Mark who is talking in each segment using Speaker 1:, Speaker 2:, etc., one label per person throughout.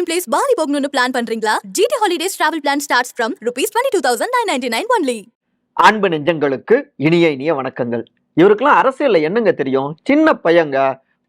Speaker 1: Dream place Bali போகணும்னு plan பண்றீங்களா? GT holidays travel plan starts from rupees twenty two thousand nine ninety nine only
Speaker 2: அன்பு நெஞ்சங்களுக்கு இனிய இனிய வணக்கங்கள். இவருக்கெல்லாம் அரசியல்ல என்னங்க தெரியும்? சின்ன பையங்க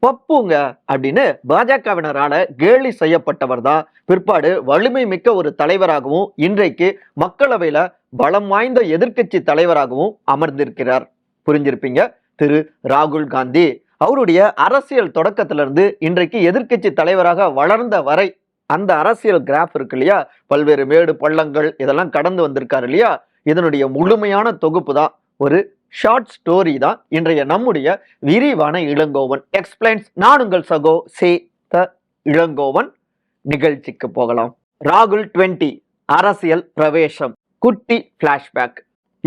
Speaker 2: பப்புங்க அப்படின்னு பாஜகவினரால கேலி செய்யப்பட்டவர் தான். பிற்பாடு வலிமை மிக்க ஒரு தலைவராகவும் இன்றைக்கு மக்களவையில பலம் வாய்ந்த எதிர்கட்சி தலைவராகவும் அமர்ந்திருக்கிறார். புரிஞ்சிருப்பீங்க? திரு. ராகுல் காந்தி. அவருடைய அரசியல் தொடக்கத்திலிருந்து இன்றைக்கு எதிர்க்கட்சி தலைவராக வளர்ந்த வரை அந்த அரசியல் கிராஃப் இருக்கு இல்லையா? பல்வேறு மேடு பள்ளங்கள் இதெல்லாம் கடந்து வந்திருக்காரு இல்லையா? இதனுடைய முழுமையான தொகுப்பு தான். ஒரு ஷார்ட் ஸ்டோரி தான். இன்றைய நம்முடைய விரிவான இளங்கோவன். எக்ஸ்பிளைன்ஸ் நான் உங்கள் சகோ சே த இளங்கோவன். நிகழ்ச்சிக்கு போகலாம். ராகுல் டுவெண்ட்டி அரசியல் பிரவேசம். குட்டி பிளாஷ்பேக்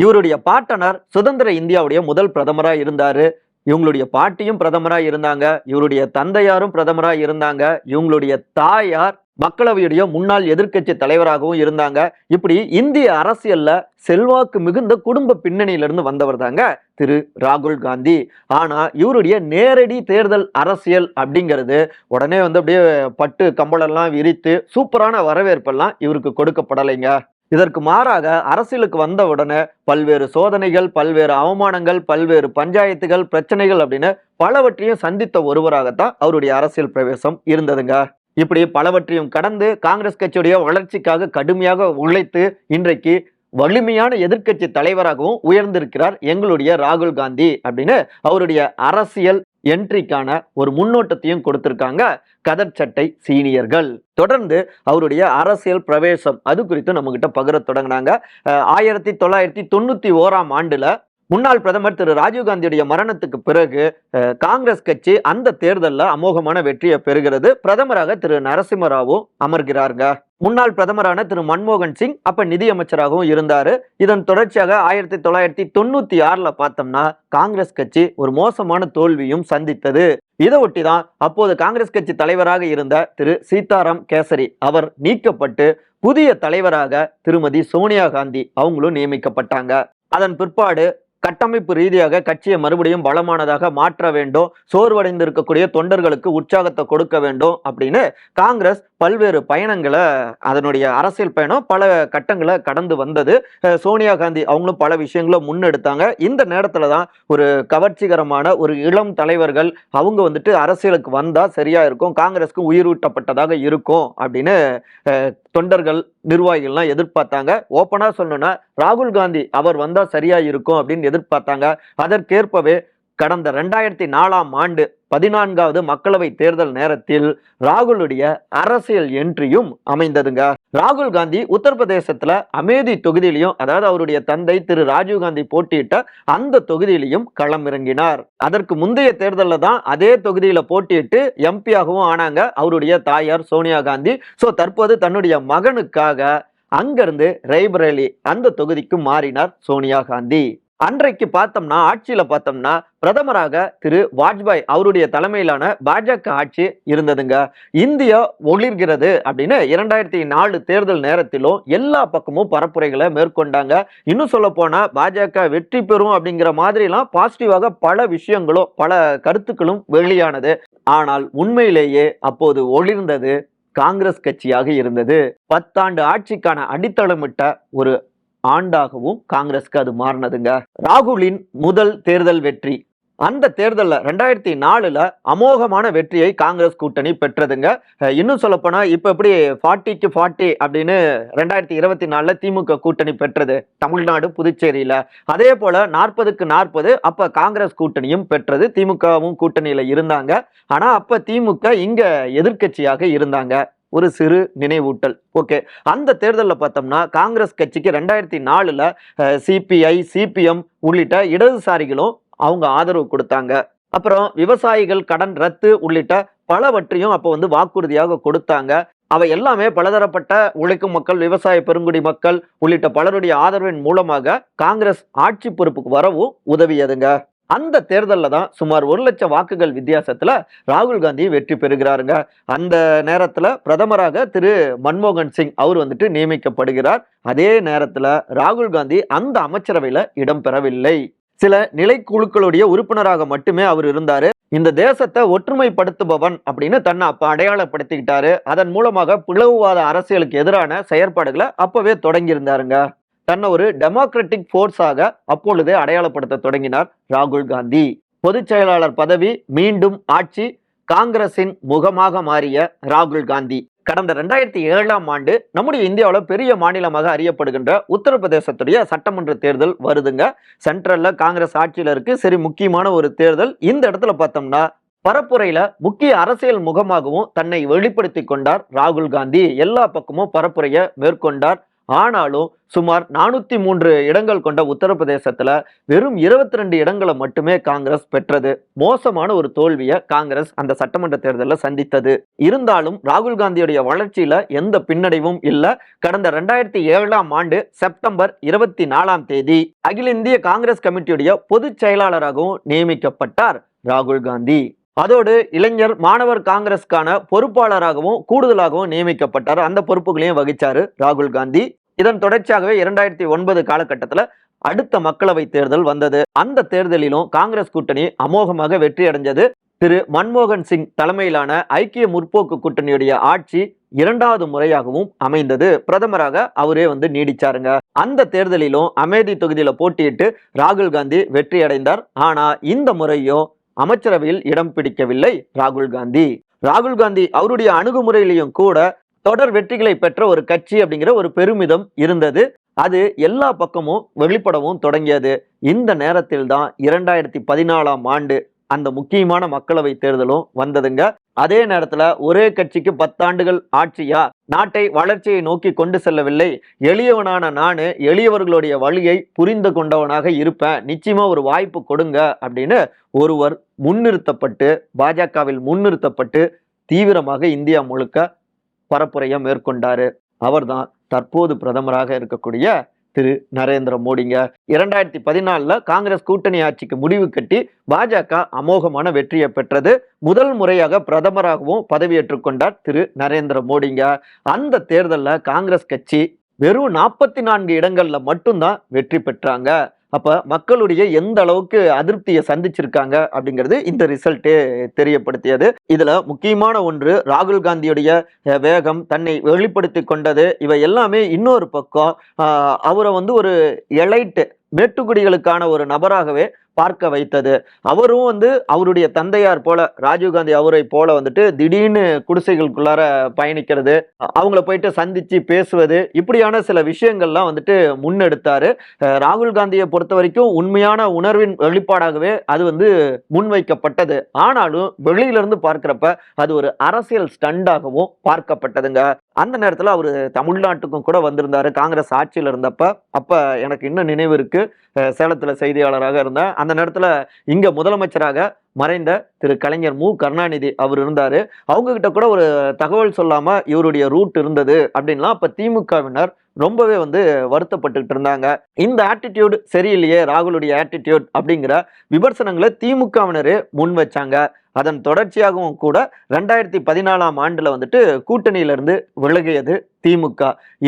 Speaker 2: இவருடைய பாட்டனர் சுதந்திர இந்தியாவுடைய முதல் பிரதமராக இருந்தார். இவங்களுடைய பாட்டியும் பிரதமராக இருந்தாங்க. இவருடைய தந்தையாரும் பிரதமராக இருந்தாங்க. இவங்களுடைய தாயார் மக்களவையுடைய முன்னாள் எதிர்க்கட்சி தலைவராகவும் இருந்தாங்க. இப்படி இந்திய அரசியல்ல செல்வாக்கு மிகுந்த குடும்ப பின்னணியிலிருந்து வந்தவர் தாங்க திரு ராகுல் காந்தி. ஆனா இவருடைய நேரடி தேர்தல் அரசியல் அப்படிங்கிறது உடனே வந்து அப்படியே பட்டு கம்பளெல்லாம் விரித்து சூப்பரான வரவேற்பெல்லாம் இவருக்கு கொடுக்கப்படலைங்க. இதற்கு மாறாக அரசியலுக்கு வந்த உடனே பல்வேறு சோதனைகள் பல்வேறு அவமானங்கள் பல்வேறு பஞ்சாயத்துகள் பிரச்சனைகள் அப்படின்னு பலவற்றையும் சந்தித்த ஒருவராகத்தான் அவருடைய அரசியல் பிரவேசம் இருந்ததுங்க. இப்படி பலவற்றையும் கடந்து காங்கிரஸ் கட்சியுடைய வளர்ச்சிக்காக கடுமையாக உழைத்து இன்றைக்கு வலிமையான எதிர்க்கட்சி தலைவராகவும் உயர்ந்திருக்கிறார் எங்களுடைய ராகுல் காந்தி அப்படின்னு அவருடைய அரசியல் என்ட்ரிக்கான ஒரு முன்னோட்டத்தையும் கொடுத்திருக்காங்க கதர் சட்டை சீனியர்கள். தொடர்ந்து அவருடைய அரசியல் பிரவேசம் அது குறித்து நம்மகிட்ட பகிர தொடங்கினாங்க ஆயிரத்தி தொள்ளாயிரத்தி தொண்ணூற்றி ஓராம் ஆண்டில் முன்னாள் பிரதமர் திரு ராஜீவ்காந்தியுடைய மரணத்துக்கு பிறகு காங்கிரஸ் கட்சி அந்த தேர்தலில் அமோகமான வெற்றியை பெறுகிறது. பிரதமராக திரு நரசிம்மராவும் அமர்கிறாருங்க. முன்னாள் பிரதமரான திரு மன்மோகன் சிங் அப்ப நிதியமைச்சராகவும் இருந்தாரு. இதன் தொடர்ச்சியாக ஆயிரத்தி தொள்ளாயிரத்தி தொண்ணூத்தி ஆறுல பார்த்தோம்னா காங்கிரஸ் கட்சி ஒரு மோசமான தோல்வியும் சந்தித்தது. இதை ஒட்டி தான் அப்போது காங்கிரஸ் கட்சி தலைவராக இருந்த திரு சீதாராம் கேசரி அவர் நீக்கப்பட்டு புதிய தலைவராக திருமதி சோனியா காந்தி அவங்களும் நியமிக்கப்பட்டாங்க. அதன் பிற்பாடு கட்டமைப்பு ரீதியாக கட்சியை மறுபடியும் பலமானதாக மாற்ற வேண்டும் சோர்வடைந்து இருக்கக்கூடிய தொண்டர்களுக்கு உற்சாகத்தை கொடுக்க வேண்டும் அப்படின்னு காங்கிரஸ் பல்வேறு பயணங்களை அதனுடைய அரசியல் பயணம் பல கட்டங்களை கடந்து வந்தது. சோனியா காந்தி அவங்களும் பல விஷயங்களை முன்னெடுத்தாங்க. இந்த நேரத்துல தான் ஒரு கவர்ச்சிகரமான ஒரு இளம் தலைவர்கள் அவங்க வந்துட்டு அரசியலுக்கு வந்தா சரியா இருக்கும் காங்கிரஸ்க்கு உயிரூட்டப்பட்டதாக இருக்கும் அப்படின்னு தொண்டர்கள் நிர்வாகிகள்லாம் எதிர்பார்த்தாங்க. ஓப்பனா சொல்லணும்னா ராகுல் காந்தி அவர் வந்தா சரியா இருக்கும் அப்படின்னு எதிர்பார்த்தாங்க. அதற்கேற்பவே கடந்த ரெண்டாயிரத்தி நாலாம் ஆண்டு பதினான்காவது மக்களவை தேர்தல் நேரத்தில் ராகுலுடைய அரசியல் என்ட்ரியும் அமைந்ததுங்க. ராகுல் காந்தி உத்தரப்பிரதேசத்துல அமேதி தொகுதியிலையும் அதாவது அவருடைய தந்தை திரு ராஜீவ்காந்தி போட்டியிட்ட அந்த தொகுதியிலையும் களமிறங்கினார். அதற்கு முந்தைய தேர்தலில் தான் அதே தொகுதியில போட்டியிட்டு எம்பியாகவும் ஆனாங்க அவருடைய தாயார் சோனியா காந்தி. ஸோ தற்போது தன்னுடைய மகனுக்காக அங்கிருந்து ரெய்பரேலி அந்த தொகுதிக்கு மாறினார் சோனியா காந்தி. அன்றைக்கு பார்த்தோம்னா ஆட்சியில பார்த்தோம்னா பிரதமராக திரு வாஜ்பாய் அவருடைய தலைமையிலான பாஜக ஆட்சி இருந்ததுங்க. இந்தியா ஒளிர்கிறது அப்படின்னு இரண்டாயிரத்தி நாலு தேர்தல் நேரத்திலும் எல்லா பக்கமும் பரப்புரைகளை மேற்கொண்டாங்க. இன்னும் சொல்ல போனா பாஜக வெற்றி பெறும் அப்படிங்கிற மாதிரிலாம் பாசிட்டிவாக பல விஷயங்களும் பல கருத்துக்களும் வெளியானது. ஆனால் உண்மையிலேயே அப்போது ஒளிர்ந்தது காங்கிரஸ் கட்சியாக இருந்தது. பத்தாண்டு ஆட்சிக்கான அடித்தளமிட்ட ஒரு ஆண்டாகவும் காங்கிரஸ்க்கு அது மாறினதுங்க. ராகுலின் முதல் தேர்தல் வெற்றி. அந்த தேர்தலில் ரெண்டாயிரத்தி நாலில் அமோகமான வெற்றியை காங்கிரஸ் கூட்டணி பெற்றதுங்க. இன்னும் சொல்லப்போனால் இப்போ எப்படி ஃபார்ட்டிக்கு ஃபார்ட்டி அப்படின்னு ரெண்டாயிரத்தி இருபத்தி நாலில் திமுக கூட்டணி பெற்றது. தமிழ்நாடு புதுச்சேரியில். அதே போல் நாற்பதுக்கு நாற்பது அப்போ காங்கிரஸ் கூட்டணியும் பெற்றது. திமுகவும் கூட்டணியில் இருந்தாங்க. ஆனால் அப்போ திமுக இங்கே எதிர்க்கட்சியாக இருந்தாங்க. ஒரு சிறு நினைவூட்டல். ஓகே அந்த தேர்தலில் பார்த்தோம்னா காங்கிரஸ் கட்சிக்கு ரெண்டாயிரத்தி நாலில் சிபிஐ சிபிஎம் உள்ளிட்ட இடதுசாரிகளும் அவங்க ஆதரவு கொடுத்தாங்க. அப்புறம் விவசாயிகள் கடன் ரத்து உள்ளிட்ட பலவற்றையும் அப்போ வந்து வாக்குறுதியாக கொடுத்தாங்க. அவை எல்லாமே பலதரப்பட்ட உழைக்கும் மக்கள் விவசாய பெருங்குடி மக்கள் உள்ளிட்ட பலருடைய ஆதரவின் மூலமாக காங்கிரஸ் ஆட்சி பொறுப்புக்கு வரவும் உதவியதுங்க. அந்த தேர்தலில் தான் சுமார் ஒரு லட்சம் வாக்குகள் வித்தியாசத்தில் ராகுல் காந்தி வெற்றி பெறுகிறாருங்க. அந்த நேரத்தில் பிரதமராக திரு மன்மோகன் சிங் அவர் வந்துட்டு நியமிக்கப்படுகிறார். அதே நேரத்தில் ராகுல் காந்தி அந்த அமைச்சரவையில் இடம்பெறவில்லை சில நிலைக்குழுக்களுடைய உறுப்பினராக மட்டுமே அவர் இருந்தார். இந்த தேசத்தை ஒற்றுமைப்படுத்துபவன் அப்படின்னு தன்னை அப்போ அடையாளப்படுத்திக்கிட்டாரு. அதன் மூலமாக பிளவுவாத அரசியலுக்கு எதிரான செயற்பாடுகளை அப்பவே தொடங்கியிருந்தாருங்க. தன்னை ஒரு டெமோக்ராட்டிக் ஃபோர்ஸாக அப்பொழுதே அடையாளப்படுத்த தொடங்கினார் ராகுல் காந்தி. பொதுச் செயலாளர் பதவி மீண்டும் ஆட்சி காங்கிரசின் முகமாக மாறிய ராகுல் காந்தி. கடந்த ரெண்டாயிரத்தி ஏழாம் ஆண்டு நம்முடைய இந்தியாவில் பெரிய மாநிலமாக அறியப்படுகின்ற உத்தரப்பிரதேசத்துடைய சட்டமன்ற தேர்தல் வருதுங்க. சென்ட்ரல்ல காங்கிரஸ் ஆட்சியில் இருக்கு. சரி முக்கியமான ஒரு தேர்தல். இந்த இடத்துல பார்த்தோம்னா பரப்புரையில முக்கிய அரசியல் முகமாகவும் தன்னை வெளிப்படுத்தி கொண்டார் ராகுல் காந்தி. எல்லா பக்கமும் பரப்புரையை மேற்கொண்டார். ஆனாலும் சுமார் நானூத்தி மூன்று இடங்கள் கொண்ட உத்தரப்பிரதேசத்துல வெறும் இருபத்தி ரெண்டு இடங்களை மட்டுமே காங்கிரஸ் பெற்றது. மோசமான ஒரு தோல்வியை காங்கிரஸ் அந்த சட்டமன்ற தேர்தலில் சந்தித்தது. இருந்தாலும் ராகுல் காந்தியுடைய வளர்ச்சியில எந்த பின்னடைவும் இல்ல. கடந்த ரெண்டாயிரத்தி ஏழாம் ஆண்டு செப்டம்பர் இருபத்தி நாலாம் தேதி அகில இந்திய காங்கிரஸ் கமிட்டியுடைய பொதுச் செயலாளராகவும் நியமிக்கப்பட்டார் ராகுல் காந்தி. அதோடு இளைஞர் மாணவர் காங்கிரஸ்க்கான பொறுப்பாளராகவும் கூடுதலாகவும் நியமிக்கப்பட்டார். அந்த பொறுப்புகளையும் வகிச்சாரு ராகுல் காந்தி. இதன் தொடர்ச்சியாகவே இரண்டாயிரத்தி ஒன்பது காலகட்டத்தில் அடுத்த மக்களவை தேர்தல் வந்தது. அந்த தேர்தலிலும் காங்கிரஸ் கூட்டணி அமோகமாக வெற்றி அடைஞ்சது. திரு மன்மோகன் சிங் தலைமையிலான ஐக்கிய முற்போக்கு கூட்டணியுடைய ஆட்சி இரண்டாவது முறையாகவும் அமைந்தது. பிரதமராக அவரே வந்து நீடிச்சாருங்க. அந்த தேர்தலிலும் அமேதி தொகுதியில போட்டியிட்டு ராகுல் காந்தி வெற்றி அடைந்தார். ஆனா இந்த முறையும் அமைச்சரவையில் இடம் பிடிக்கவில்லை ராகுல் காந்தி. ராகுல் காந்தி அவருடைய அணுகுமுறையிலையும் கூட தொடர் வெற்றிகளை பெற்ற ஒரு கட்சி அப்படிங்கிற ஒரு பெருமிதம் இருந்தது. அது எல்லா பக்கமும் வெளிப்படவும் தொடங்கியது. இந்த நேரத்தில் தான் இரண்டாயிரத்தி பதினாலாம் ஆண்டு அந்த முக்கியமான மக்களவை தேர்தலும் வந்ததுங்க. அதே நேரத்துல ஒரே கட்சிக்கு பத்தாண்டுகள் ஆட்சியா? நாட்டை வளர்ச்சியை நோக்கி கொண்டு செல்லவில்லை. எளியவனான நானு எளியவர்களுடைய வழியை புரிந்து கொண்டவனாக இருப்பேன். நிச்சயமா ஒரு வாய்ப்பு கொடுங்க அப்படின்னு ஒருவர் முன்னிறுத்தப்பட்டு பாஜகவில் முன்னிறுத்தப்பட்டு தீவிரமாக இந்தியா முழுக்க பரப்புரையை மேற்கொண்டாரு. அவர்தான் தற்போது பிரதமராக இருக்கக்கூடிய திரு நரேந்திர மோடிங்க. இரண்டாயிரத்தி பதினாலில் காங்கிரஸ் கூட்டணி ஆட்சிக்கு முடிவு கட்டி பாஜக அமோகமான வெற்றியை பெற்றது. முதல் முறையாக பிரதமராகவும் பதவியேற்றுக் கொண்டார் திரு நரேந்திர மோடிங்க. அந்த தேர்தலில் காங்கிரஸ் கட்சி வெறும் நாற்பத்தி நான்கு இடங்களில் மட்டும்தான் வெற்றி பெற்றாங்க. அப்போ மக்களுடைய எந்த அளவுக்கு அதிருப்தியை சந்திச்சிருக்காங்க அப்படிங்கிறது இந்த ரிசல்ட்டே தெரியப்படுத்தியது. இதில் முக்கியமான ஒன்று ராகுல் காந்தியுடைய வேகம் தன்னை வெளிப்படுத்தி கொண்டது. இவை எல்லாமே இன்னொரு பக்கம் அவரை வந்து ஒரு எலைட்டு மேட்டுக்குடிகளுக்கான ஒரு நபராகவே பார்க்க வைத்தது. அவரும் வந்து அவருடைய தந்தையார் போல ராஜீவ்காந்தி அவரை போல வந்துட்டு திடீர்னு குடிசைகளுக்குள்ளார பயணிக்கிறது. அவங்கள போயிட்டு சந்திச்சு பேசுவது இப்படியான சில விஷயங்கள்லாம் வந்துட்டு முன்னெடுத்தாரு. ராகுல் காந்தியை பொறுத்த வரைக்கும் உண்மையான உணர்வின் வெளிப்பாடாகவே அது வந்து முன்வைக்கப்பட்டது. ஆனாலும் வெளியிலிருந்து பார்க்குறப்ப பார்க்கிறப்ப அது ஒரு அரசியல் ஸ்டண்டாகவும் பார்க்கப்பட்டதுங்க. அந்த நேரத்தில் அவர் தமிழ்நாட்டுக்கும் கூட வந்திருந்தாரு காங்கிரஸ் ஆட்சியில் இருந்தப்ப. அப்போ எனக்கு இன்னும் நினைவு இருக்கு. சேலத்தில் செய்தியாளராக இருந்தார். அந்த நேரத்தில் இங்க முதலமைச்சராக மறைந்த திரு கலைஞர் மு. கருணாநிதி அவர் இருந்தாரு. அவங்க கிட்ட கூட ஒரு தகவல் சொல்லாமல் இவருடைய ரூட் இருந்தது அப்படின்லாம் அப்போ திமுகவினர் ரொம்பவே வந்து வருத்தப்பட்டுக்கிட்டு இருந்தாங்க. இந்த ஆட்டிடியூட் சரியில்லையே ராகுலுடைய ஆட்டிடியூட் அப்படிங்கிற விமர்சனங்களை திமுகவினரே முன் வச்சாங்க. அதன் தொடர்ச்சியாகவும் கூட ரெண்டாயிரத்தி பதினாலாம் ஆண்டில் வந்துட்டு கூட்டணியிலிருந்து விலகியது திமுக.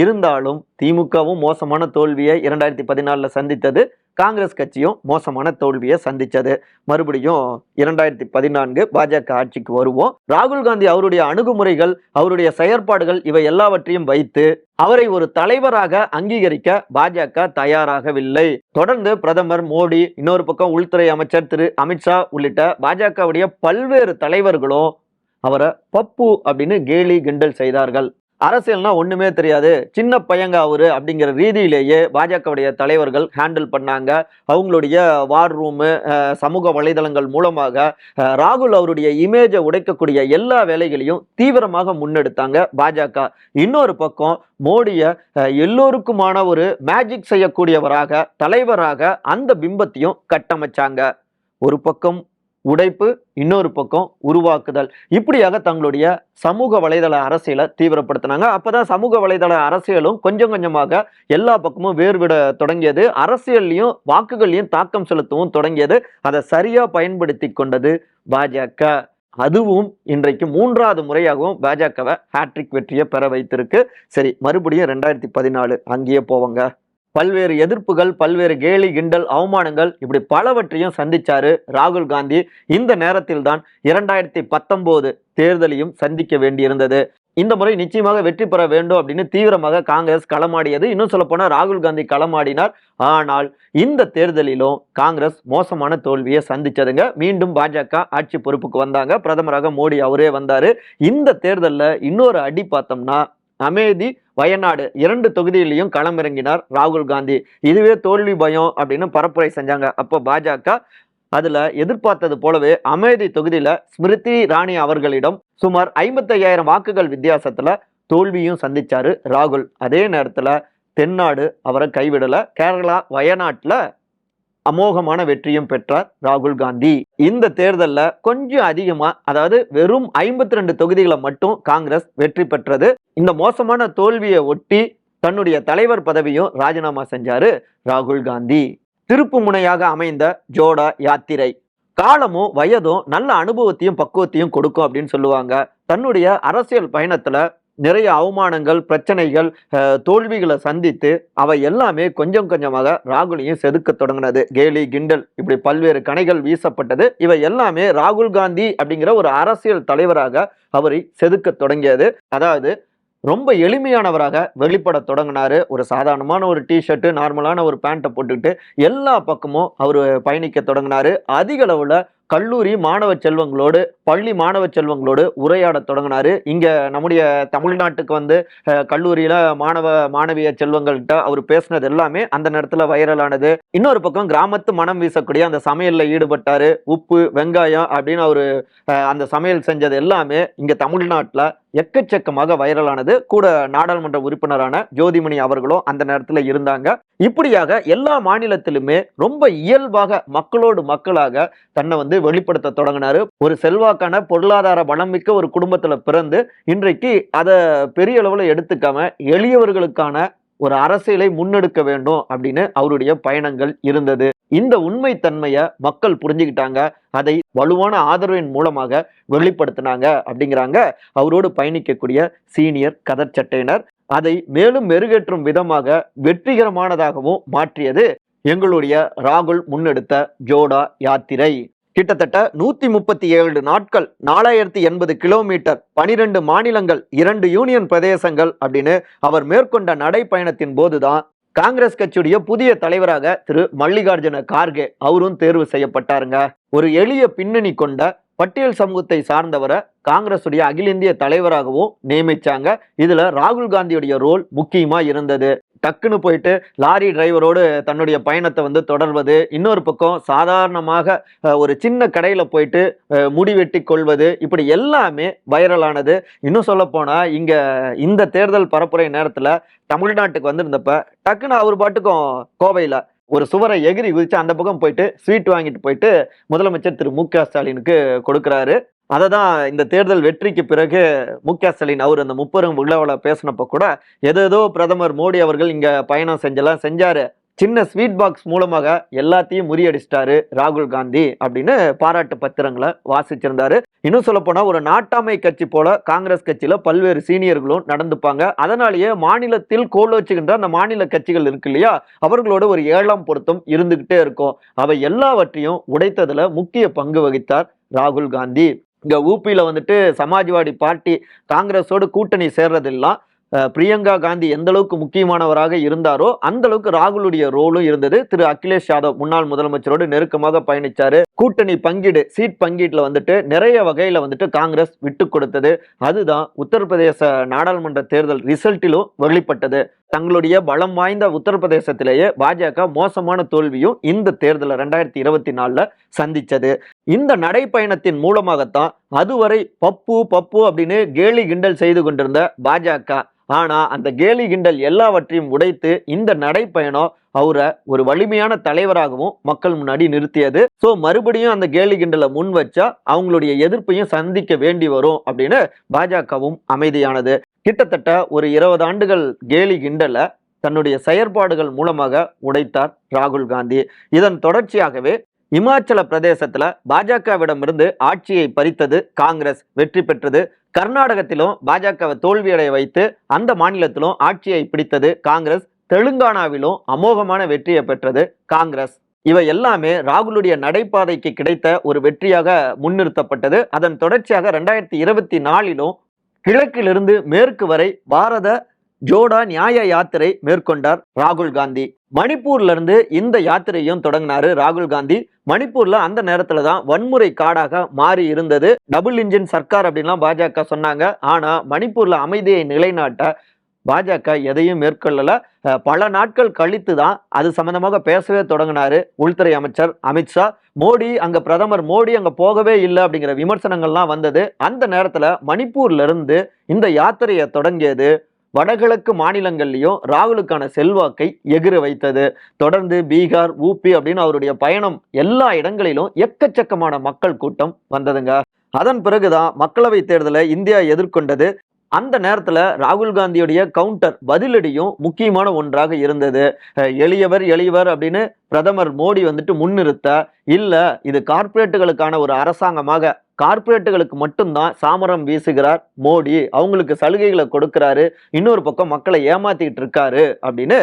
Speaker 2: இருந்தாலும் திமுகவும் மோசமான தோல்வியை இரண்டாயிரத்தி பதினாலில் சந்தித்தது காங்கிரஸ் கட்சியும் மோசமான தோல்வியை சந்தித்தது மறுபடியும் இரண்டாயிரத்தி பதினான்கு பாஜக ஆட்சிக்கு வருவோம். ராகுல் காந்தி அவருடைய அணுகுமுறைகள் அவருடைய செயற்பாடுகள் இவை எல்லாவற்றையும் வைத்து அவரை ஒரு தலைவராக அங்கீகரிக்க பாஜக தயாராகவில்லை. தொடர்ந்து பிரதமர் மோடி இன்னொரு பக்கம் உள்துறை அமைச்சர் திரு அமித்ஷா உள்ளிட்ட பாஜகவுடைய பல்வேறு தலைவர்களும் அவரை பப்பு அப்படின்னு கேலி கிண்டல் செய்தார்கள். அரசியல்னா ஒன்றுமே தெரியாது. சின்ன பையங்க அவரு அப்படிங்கிற ரீதியிலேயே பாஜகவுடைய தலைவர்கள் ஹேண்டில் பண்ணாங்க. அவங்களுடைய வார் ரூமு சமூக வலைதளங்கள் மூலமாக ராகுல் அவருடைய இமேஜை உடைக்கக்கூடிய எல்லா வேலைகளையும் தீவிரமாக முன்னெடுத்தாங்க பாஜக. இன்னொரு பக்கம் மோடியை எல்லோருக்குமான ஒரு மேஜிக் செய்யக்கூடியவராக தலைவராக அந்த பிம்பத்தையும் கட்டமைச்சாங்க. ஒரு பக்கம் உடைப்பு இன்னொரு பக்கம் உருவாக்குதல். இப்படியாக தங்களுடைய சமூக வலைதள அரசியலை தீவிரப்படுத்தினாங்க. அப்போதான் சமூக வலைதள அரசியலும் கொஞ்சம் கொஞ்சமாக எல்லா பக்கமும் வேறுவிட தொடங்கியது. அரசியல்லையும் வாக்குகள்லையும் தாக்கம் செலுத்தவும் தொடங்கியது. அதை சரியாக பயன்படுத்தி கொண்டது பாஜக. அதுவும் இன்றைக்கு மூன்றாவது முறையாகவும் பாஜகவை ஹேட்ரிக் வெற்றியை பெற வைத்திருக்கு. சரி மறுபடியும் ரெண்டாயிரத்தி பதினாலு அங்கேயே போவாங்க. பல்வேறு எதிர்ப்புகள் பல்வேறு கேலி கிண்டல் அவமானங்கள் இப்படி பலவற்றையும் சந்திச்சாரு ராகுல் காந்தி. இந்த நேரத்தில் தான் இரண்டாயிரத்தி பத்தொன்பது தேர்தலையும் சந்திக்க வேண்டியிருந்தது. இந்த முறை நிச்சயமாக வெற்றி பெற வேண்டும் அப்படின்னு தீவிரமாக காங்கிரஸ் களமாடியது. இன்னும் சொல்லப்போனால் ராகுல் காந்தி களமாடினார். ஆனால் இந்த தேர்தலிலும் காங்கிரஸ் மோசமான தோல்வியை சந்திச்சதுங்க. மீண்டும் பாஜக ஆட்சி பொறுப்புக்கு வந்தாங்க. பிரதமராக மோடி அவரே வந்தார். இந்த தேர்தலில் இன்னொரு அடி பார்த்தோம்னா அமேதி வயநாடு இரண்டு தொகுதியிலையும் களமிறங்கினார் ராகுல் காந்தி. இதுவே தோல்வி பயம் அப்படின்னு பரப்புரை செஞ்சாங்க. அப்போ பாஜக அதுல எதிர்பார்த்தது போலவே அமேதி தொகுதியில ஸ்மிருதி ராணி அவர்களிடம் சுமார் ஐம்பத்தையாயிரம் வாக்குகள் வித்தியாசத்துல தோல்வியும் சந்திச்சாரு ராகுல். அதே நேரத்துல தென்னாடு அவரை கைவிடல. கேரளா வயநாட்டில் அமோகமான வெற்றியும் பெற்றார் ராகுல் காந்தி. இந்த தேர்தலில் கொஞ்சம் அதிகமா அதாவது வெறும் ஐம்பத்தி ரெண்டு தொகுதிகளை மட்டும் காங்கிரஸ் வெற்றி பெற்றது. இந்த மோசமான தோல்வியை ஒட்டி தன்னுடைய தலைவர் பதவியும் ராஜினாமா செஞ்சாரு ராகுல் காந்தி. திருப்பு முனையாக அமைந்த ஜோடா யாத்திரை. காலமும் வயதும் நல்ல அனுபவத்தையும் பக்குவத்தையும் கொடுக்கும் அப்படின்னு சொல்லுவாங்க. தன்னுடைய அரசியல் பயணத்துல நிறைய அவமானங்கள் பிரச்சனைகள் தோல்விகளை சந்தித்து அவை எல்லாமே கொஞ்சம் கொஞ்சமாக ராகுலையும் செதுக்க தொடங்கினது. கேலி கிண்டல் இப்படி பல்வேறு கணைகள் வீசப்பட்டது. இவை எல்லாமே ராகுல் காந்தி அப்படிங்கிற ஒரு அரசியல் தலைவராக அவரை செதுக்க தொடங்கியது. அதாவது ரொம்ப எளிமையானவராக வெளிப்பட தொடங்கினாரு. ஒரு சாதாரணமான ஒரு டிஷர்ட்டு நார்மலான ஒரு பேண்ட்டை போட்டுக்கிட்டு எல்லா பக்கமும் அவர் பயணிக்க தொடங்கினாரு. அதிக அளவில் கல்லூரி மாணவ செல்வங்களோடு பள்ளி மாணவ செல்வங்களோடு உரையாட தொடங்கினாரு. இங்க நம்முடைய தமிழ்நாட்டுக்கு வந்து கல்லூரியில் கல்லூரியில மாணவ மாணவிய செல்வங்கள்கிட்ட அவர் பேசினது எல்லாமே அந்த நேரத்துல வைரலானது இன்னொரு பக்கம் கிராமத்து மனம் வீசக்கூடிய அந்த சமையல்ல ஈடுபட்டாரு. உப்பு வெங்காயம் அப்படின்னு அவரு அந்த சமையல் செஞ்சது எல்லாமே இங்க தமிழ்நாட்டில் எக்கச்சக்கமாக வைரலானது. கூட நாடாளுமன்ற உறுப்பினரான ஜோதிமணி அவர்களும் அந்த நேரத்தில் இருந்தாங்க. இப்படியாக எல்லா மாநிலத்திலுமே ரொம்ப இயல்பாக மக்களோடு மக்களாக தன்னை வந்து வெளிப்படுத்த தொடங்கினாரு. ஒரு செல்வாக்கான பொருளாதார வளம் மிக்க ஒரு குடும்பத்துல பிறந்து இன்றைக்கு அதை பெரிய அளவில் எடுத்துக்காம எளியவர்களுக்கான ஒரு அரசியலை முன்னெடுக்க வேண்டும் அப்படின்னு அவருடைய பயணங்கள் இருந்தது. இந்த உண்மைத்தன்மையை மக்கள் புரிஞ்சுக்கிட்டாங்க. அதை வலுவான ஆதரவின் மூலமாக வெளிப்படுத்தினாங்க அப்படிங்கிறாங்க அவரோடு பயணிக்கக்கூடிய சீனியர் கதர்ச்சட்டையினர் அதை மேலும் மெருகேற்றும் விதமாக வெற்றிகரமானதாகவும் மாற்றியது எங்களுடைய ராகுல் முன்னெடுத்த ஜோடா யாத்திரை. கிட்டத்தட்ட நூத்தி முப்பத்தி ஏழு நாட்கள் நாலாயிரத்தி எண்பது கிலோமீட்டர் பனிரெண்டு மாநிலங்கள் இரண்டு யூனியன் பிரதேசங்கள் அப்படின்னு அவர் மேற்கொண்ட நடைப்பயணத்தின் போதுதான் காங்கிரஸ் கட்சியுடைய புதிய தலைவராக திரு மல்லிகார்ஜுன கார்கே அவரும் தேர்வு செய்யப்பட்டாருங்க. ஒரு எளிய பின்னணி கொண்ட பட்டியல் சமூகத்தை சார்ந்தவரை காங்கிரசுடைய அகில இந்திய தலைவராகவும் நியமிச்சாங்க. இதுல ராகுல் காந்தியுடைய ரோல் முக்கியமா இருந்தது. டக்குன்னு போயிட்டு லாரி டிரைவரோடு தன்னுடைய பயணத்தை வந்து தொடர்வது இன்னொரு பக்கம் சாதாரணமாக ஒரு சின்ன கடையில் போயிட்டு முடி வெட்டி கொள்வது இப்படி எல்லாமே வைரலானது. இன்னும் சொல்லப்போனால் இங்கே இந்த தேர்தல் பரப்புரை நேரத்தில் தமிழ்நாட்டுக்கு வந்திருந்தப்ப டக்குன்னு அவர் பாட்டுக்கும் கோவையில் ஒரு சுவரை எகிரி குதிச்சு அந்த பக்கம் போயிட்டு ஸ்வீட் வாங்கிட்டு போயிட்டு முதலமைச்சர் திரு மு க ஸ்டாலினுக்கு கொடுக்குறாரு. அதை தான் இந்த தேர்தல் வெற்றிக்கு பிறகு மு க ஸ்டாலின் அவர் அந்த முப்பெரும் விழாவில் பேசினப்ப கூட எதேதோ பிரதமர் மோடி அவர்கள் இங்க பயணம் செஞ்சலாம் செஞ்சாரு. சின்ன ஸ்வீட் பாக்ஸ் மூலமாக எல்லாத்தையும் முறியடிச்சிட்டாரு ராகுல் காந்தி அப்படின்னு பாராட்டு பத்திரங்களை வாசிச்சிருந்தாரு. இன்னும் சொல்ல போனா ஒரு நாட்டாமை கட்சி போல காங்கிரஸ் கட்சியில பல்வேறு சீனியர்களும் நடந்துப்பாங்க. அதனாலேயே மாநிலத்தில் கோலோச்சுகின்ற அந்த மாநில கட்சிகள் இருக்கு இல்லையா? அவர்களோட ஒரு ஏழாம் பொருத்தம் இருந்துகிட்டே இருக்கும். அவை எல்லாவற்றையும் உடைத்ததுல முக்கிய பங்கு வகித்தார் ராகுல் காந்தி. இங்கே ஊபியில் வந்துட்டு சமாஜ்வாடி பார்ட்டி காங்கிரஸோடு கூட்டணி சேர்றதெல்லாம் பிரியங்கா காந்தி எந்த அளவுக்கு முக்கியமானவராக இருந்தாரோ அந்த அளவுக்கு ராகுலுடைய ரோலும் இருந்தது. திரு அகிலேஷ் யாதவ் முன்னாள் முதலமைச்சரோடு நெருக்கமாக பயணிச்சாரு. கூட்டணி பங்கீடு சீட் பங்கீட்டில் வந்துட்டு நிறைய வகையில் வந்துட்டு காங்கிரஸ் விட்டு கொடுத்தது. அதுதான் உத்தரப்பிரதேச நாடாளுமன்ற தேர்தல் ரிசல்ட்டிலும் வெளிப்பட்டது. தங்களுடைய பலம் வாய்ந்த உத்தரப்பிரதேசத்திலேயே பாஜக மோசமான தோல்வியும் இந்த தேர்தலில் ரெண்டாயிரத்தி இருபத்தி நாலில் சந்தித்தது இந்த நடைப்பயணத்தின் மூலமாகத்தான் அதுவரை பப்பு பப்பு அப்படின்னு கேலி கிண்டல் செய்து கொண்டிருந்த பாஜக. ஆனா அந்த கேலி கிண்டல் எல்லாவற்றையும் உடைத்து இந்த நடைப்பயணம் அவரை ஒரு வலிமையான தலைவராகவும் மக்கள் முன்னாடி நிறுத்தியது. ஸோ மறுபடியும் அந்த கேலி கிண்டலை முன் வச்சா அவங்களுடைய எதிர்ப்பையும் சந்திக்க வேண்டி வரும் அப்படின்னு பாஜகவும் அமைதியானது. கிட்டத்தட்ட ஒரு இருபது ஆண்டுகள் கேலி கிண்டலை தன்னுடைய செயற்பாடுகள் மூலமாக உடைத்தார் ராகுல் காந்தி. இதன் தொடர்ச்சியாகவே இமாச்சல பிரதேசத்துல பாஜகவிடமிருந்து ஆட்சியை பறித்தது காங்கிரஸ் வெற்றி பெற்றது. கர்நாடகத்திலும் பாஜகவை தோல்வியடைய வைத்து அந்த மாநிலத்திலும் ஆட்சியை பிடித்தது காங்கிரஸ். தெலுங்கானாவிலும் அமோகமான வெற்றியை பெற்றது காங்கிரஸ். இவை எல்லாமே ராகுலுடைய நடைபாதைக்கு கிடைத்த ஒரு வெற்றியாக முன்னிறுத்தப்பட்டது. அதன் தொடர்ச்சியாக ரெண்டாயிரத்தி இருபத்தி நாலிலும் கிழக்கிலிருந்து மேற்கு வரை பாரத ஜோடா நியாய யாத்திரை மேற்கொண்டார் ராகுல் காந்தி. மணிப்பூர்ல இருந்து இந்த யாத்திரையும் தொடங்கினாரு ராகுல் காந்தி. மணிப்பூர்ல அந்த நேரத்துல தான் வன்முறை காடாக மாறி இருந்தது. டபுள் இன்ஜின் சர்க்கார் அப்படின்லாம் பாஜக சொன்னாங்க. ஆனா மணிப்பூர்ல அமைதியை நிலைநாட்ட பாஜக எதையும் மேற்கொள்ளல. பல நாட்கள் கழித்து தான் அது சம்பந்தமாக பேசவே தொடங்கினாரு உள்துறை அமைச்சர் அமித்ஷா மோடி அங்க பிரதமர் மோடி அங்க போகவே இல்லை அப்படிங்கிற விமர்சனங்கள்லாம் வந்தது. அந்த நேரத்துல மணிப்பூர்ல இருந்து இந்த யாத்திரையை தொடங்கியது வடகிழக்கு மாநிலங்கள்லையும் ராகுலுக்கான செல்வாக்கை எகிர வைத்தது. தொடர்ந்து பீகார் ஊபி அப்படின்னு அவருடைய பயணம் எல்லா இடங்களிலும் எக்கச்சக்கமான மக்கள் கூட்டம் வந்ததுங்க. அதன் பிறகுதான் மக்களவை தேர்தலை இந்தியா எதிர்கொண்டது. அந்த நேரத்தில் ராகுல் காந்தியுடைய கவுண்டர் பதிலடியும் முக்கியமான ஒன்றாக இருந்தது. எளியவர் எளியவர் அப்படின்னு பிரதமர் மோடி வந்துட்டு முன்னிறுத்த இல்லை இது கார்ப்பரேட்டுகளுக்கான ஒரு அரசாங்கமாக கார்ப்பரேட்டுகளுக்கு மட்டும்தான் சாமரம் வீசுகிறார் மோடி. அவங்களுக்கு சலுகைகளை கொடுக்கிறாரு. இன்னொரு பக்கம் மக்களை ஏமாத்திக்கிட்டு இருக்காரு அப்படின்னு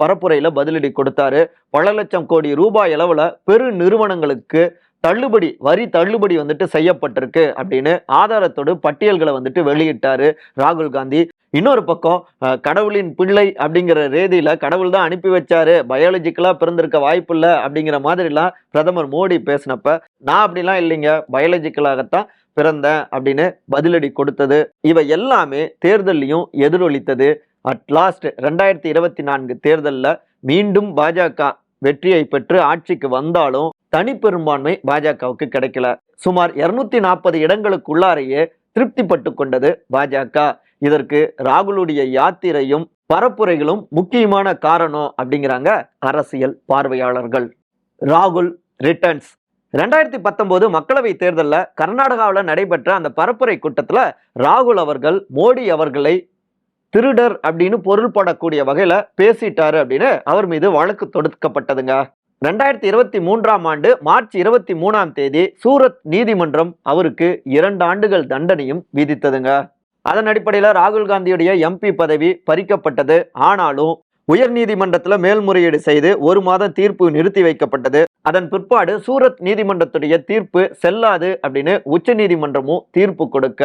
Speaker 2: பரப்புரையில் பதிலடி கொடுத்தாரு. பல லட்சம் கோடி ரூபாய் அளவில் பெரு நிறுவனங்களுக்கு தள்ளுபடி வரி தள்ளுபடி வந்துட்டு செய்யப்பட்டிருக்கு அப்படின்னு ஆதாரத்தோடு பட்டியல்களை வந்துட்டு வெளியிட்டாரு ராகுல் காந்தி. இன்னொரு பக்கம் கடவுளின் பிள்ளை அப்படிங்கிற ரீதியில் கடவுள் தான் அனுப்பி வச்சாரு. பயாலஜிக்கலா பிறந்திருக்க வாய்ப்பு இல்லை அப்படிங்கிற மாதிரிலாம் பிரதமர் மோடி பேசினப்ப நான் அப்படிலாம் இல்லைங்க பயாலஜிக்கலாகத்தான் பிறந்தேன் அப்படின்னு பதிலடி கொடுத்தது. இவை எல்லாமே தேர்தல்லையும் எதிரொலித்தது. அட் லாஸ்ட் ரெண்டாயிரத்தி இருபத்தி நான்கு தேர்தலில் மீண்டும் பாஜக வெற்றியை பெற்று ஆட்சிக்கு வந்தாலும் தனிப்பெரும்பான்மை பாஜகவுக்கு கிடைக்கல. சுமார் இருநூத்தி நாற்பது இடங்களுக்குள்ளாரையே திருப்திப்பட்டு கொண்டது பாஜக. இதற்கு ராகுலுடைய யாத்திரையும் பரப்புரைகளும் முக்கியமான காரணம் அப்படிங்கிறாங்க அரசியல் பார்வையாளர்கள். ராகுல் ரிட்டர்ன்ஸ். ரெண்டாயிரத்தி பத்தொன்பது மக்களவை தேர்தலில் கர்நாடகாவில் நடைபெற்ற அந்த பரப்புரை கூட்டத்தில் ராகுல் அவர்கள் மோடி அவர்களை திருடர் அப்படின்னு பொருள்படக்கூடிய வகையில் பேசிட்டாரு அப்படின்னு அவர் மீது வழக்கு தொடுக்கப்பட்டதுங்க. ரெண்டாயிரத்தி இருபத்தி மூன்றாம் ஆண்டு மார்ச் இருபத்தி மூணாம் தேதி சூரத் நீதிமன்றம் அவருக்கு இரண்டு ஆண்டுகள் தண்டனையும் விதித்ததுங்க. அதன் அடிப்படையில் ராகுல் காந்தியுடைய எம்பி பதவி பறிக்கப்பட்டது. ஆனாலும் உயர் நீதிமன்றத்தில் மேல்முறையீடு செய்து ஒரு மாதம் தீர்ப்பு நிறுத்தி வைக்கப்பட்டது. அதன் பிற்பாடு சூரத் நீதிமன்றத்துடைய தீர்ப்பு செல்லாது அப்படின்னு உச்ச நீதிமன்றமும் தீர்ப்பு கொடுக்க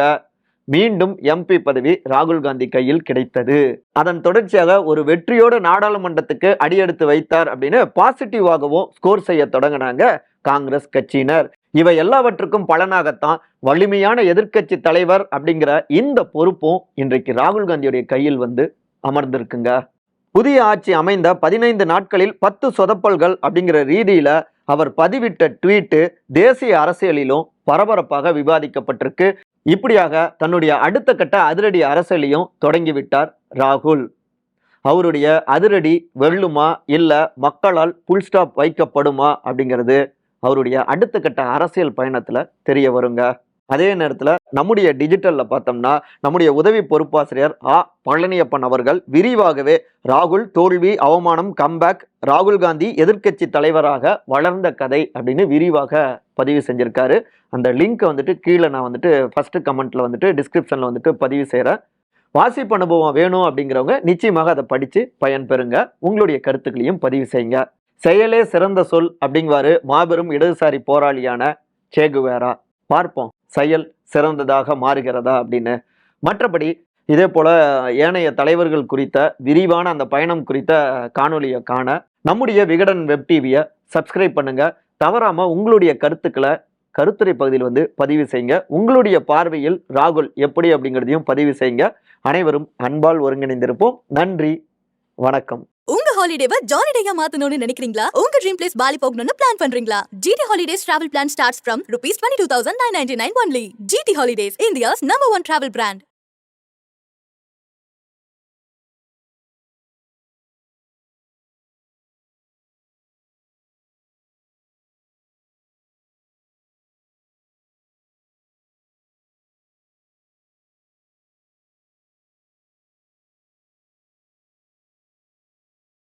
Speaker 2: மீண்டும் எம்பி பதவி ராகுல் காந்தி கையில் கிடைத்தது. அதன் தொடர்ச்சியாக ஒரு வெற்றியோட நாடாளுமன்றத்துக்கு அடியெடுத்து வைத்தார் அப்படின்னு பாசிட்டிவாகவும் ஸ்கோர் செய்ய தொடங்கினாங்க காங்கிரஸ் கட்சியினர். இவை எல்லாவற்றுக்கும் பலனாகத்தான் வலிமையான எதிர்க்கட்சி தலைவர் அப்படிங்கிற இந்த பொறுப்பும் இன்றைக்கு ராகுல் காந்தியுடைய கையில் வந்து அமர்ந்திருக்குங்க. புதிய ஆட்சி அமைந்த பதினைந்து நாட்களில் பத்து சொதப்பல்கள் அப்படிங்கிற ரீதியில அவர் பதிவிட்ட ட்வீட்டு தேசிய அரசியலிலும் பரபரப்பாக விவாதிக்கப்பட்டிருக்கு. இப்படியாக தன்னுடைய அடுத்த கட்ட அதிரடி அரசியலையும் தொடங்கிவிட்டார் ராகுல். அவருடைய அதிரடி வெல்லுமா இல்ல மக்களால் புல் ஸ்டாப் வைக்கப்படுமா அப்படிங்கிறது அவருடைய அடுத்த கட்ட அரசியல் பயணத்துல தெரிய வருங்க. அதே நேரத்தில் நம்முடைய டிஜிட்டலில் பார்த்தோம்னா நம்முடைய உதவி பொறுப்பாசிரியர் ஆ. பழனியப்பன் அவர்கள் விரிவாகவே ராகுல் தோல்வி அவமானம் கம்பேக் ராகுல் காந்தி எதிர்க்கட்சி தலைவராக வளர்ந்த கதை அப்படின்னு விரிவாக பதிவு செஞ்சுருக்காரு. அந்த லிங்க்கை வந்துட்டு கீழே நான் வந்துட்டு ஃபஸ்ட்டு கமெண்ட்டில் வந்துட்டு டிஸ்கிரிப்ஷனில் வந்துட்டு பதிவு செய்கிறேன் வாசிப்பு அனுபவம் வேணும் அப்படிங்கிறவங்க நிச்சயமாக அதை படித்து பயன்பெறுங்க. உங்களுடைய கருத்துக்களையும் பதிவு செய்யுங்க. செயலே சிறந்த சொல் அப்படிங்குவாரு மாபெரும் இடதுசாரி போராளியான சேகுவேரா பார்ப்போம். செயல் சிறந்ததாக மாறுகிறதா அப்படின்னு. மற்றபடி இதே போல ஏனைய தலைவர்கள் குறித்த விரிவான அந்த பயணம் குறித்த காணொலியை காண நம்முடைய விகடன் வெப் டிவியை சப்ஸ்கிரைப் பண்ணுங்க. தவறாம உங்களுடைய கருத்துக்களை கருத்துரை பகுதியில் வந்து பதிவு செய்யுங்க. உங்களுடைய பார்வையில் ராகுல் எப்படி அப்படிங்கிறதையும் பதிவு செய்யுங்க. அனைவரும் அன்பால் ஒருங்கிணைந்திருப்போம். நன்றி. வணக்கம்.
Speaker 1: உங்க ஹாலிடேவை ஜாலிடேயா மாத்தணும்னு நினைக்கிறீங்களா? உங்க ட்ரீம் பிளேஸ் பாலி போகணும்னு பிளான் பண்றீங்களா? GT holidays travel plan starts from rupees twenty two thousand nine ninety nine only GT holidays India's number one travel brand